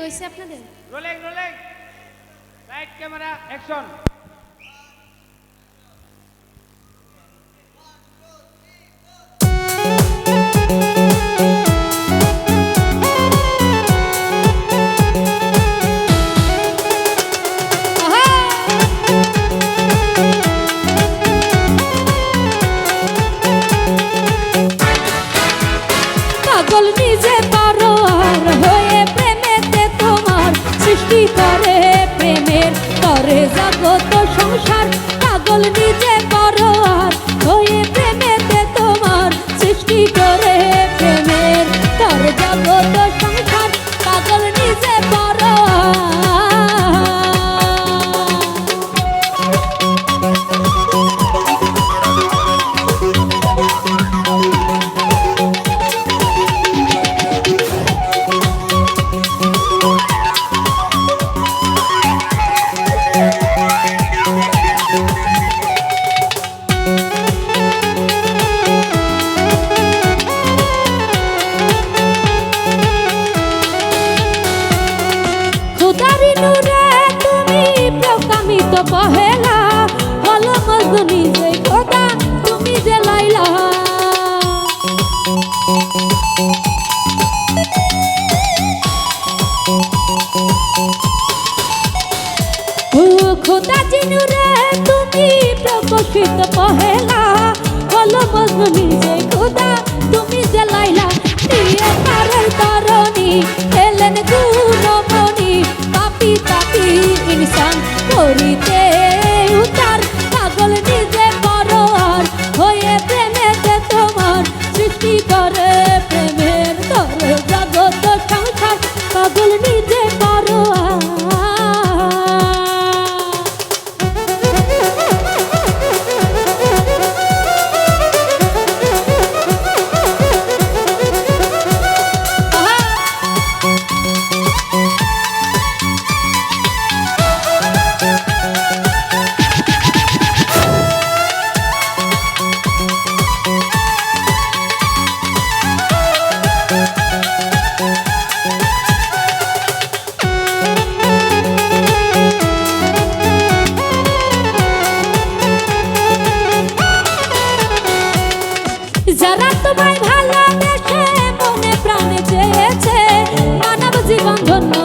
হয়েছে আপনাদের? Rolling rolling right camera action পহেলা, হলো মজনী যে কথা তুমি যে লাইলা। ও খোদা প্রকশিত পহেলা, হলো মজনী যে হয়েছে। মানব জীবন ধন্য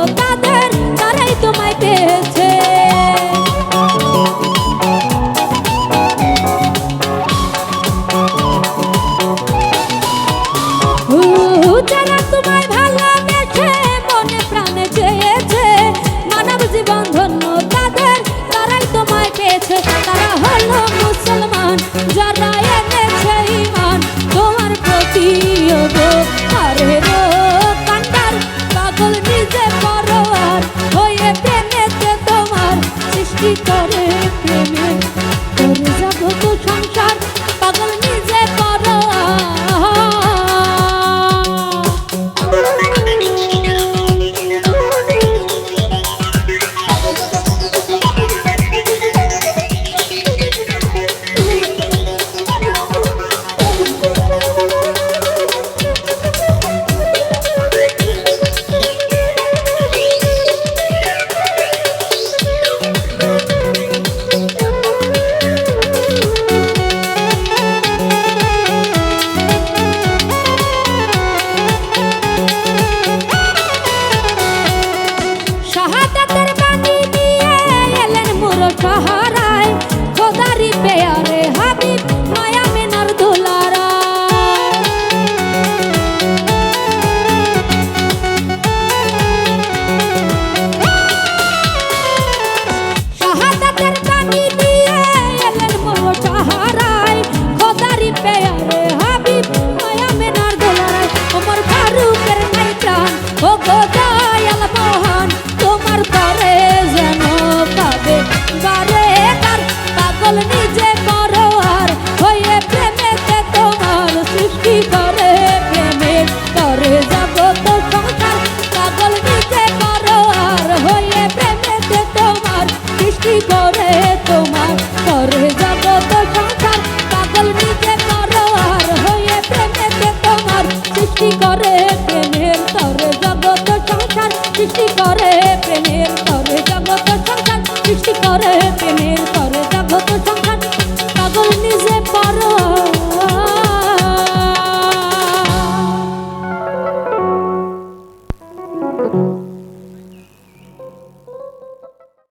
সৃষ্টি করে প্রেমের তরে জগত সংসার সৃষ্টি করে প্রেমের